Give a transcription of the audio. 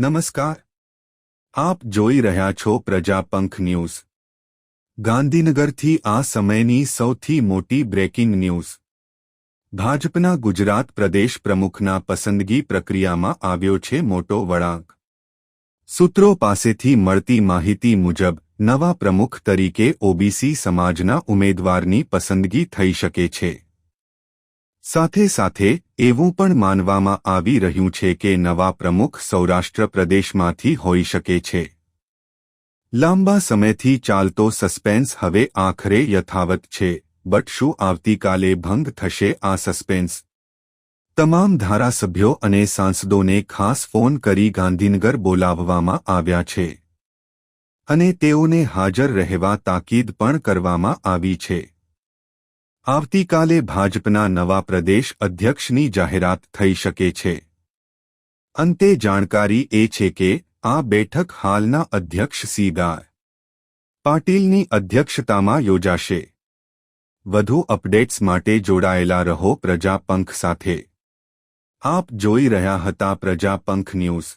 નમસ્કાર. આપ જોઈ રહ્યા છો પ્રજાપંખ ન્યૂઝ. ગાંધીનગરથી આ સમયની સૌથી મોટી બ્રેકિંગ ન્યૂઝ. ભાજપના ગુજરાત પ્રદેશ પ્રમુખના પસંદગી પ્રક્રિયામાં આવ્યો છે મોટો વળાંક. સૂત્રો પાસેથી મળતી માહિતી મુજબ, નવા પ્રમુખ તરીકે ઓબીસી સમાજના ઉમેદવારની પસંદગી થઈ શકે છે. સાથે સાથે એવું પણ માનવામાં આવી રહ્યું છે કે નવા પ્રમુખ સૌરાષ્ટ્ર પ્રદેશમાંથી હોઈ શકે છે. લાંબા સમયથી ચાલતો સસ્પેન્સ હવે આખરે યથાવત છે, બટ શું આવતીકાલે ભંગ થશે આ સસ્પેન્સ? તમામ ધારાસભ્યો અને સાંસદોને ખાસ ફોન કરી ગાંધીનગર બોલાવવામાં આવ્યા છે. અને તેઓને હાજર રહેવા તાકીદ પણ કરવામાં આવી છે. આવતીકાલે ભાજપના નવા પ્રદેશ અધ્યક્ષની જાહેરાત થઈ શકે છે. અંતે જાણકારી એ છે કે, આ બેઠક હાલના અધ્યક્ષ સી. ગાય પાટીલની અધ્યક્ષતામાં યોજાશે. વધુ અપડેટ્સ માટે જોડાયેલા રહો પ્રજાપંખ સાથે. આપ જોઈ રહ્યા હતા પ્રજાપંખ ન્યૂઝ.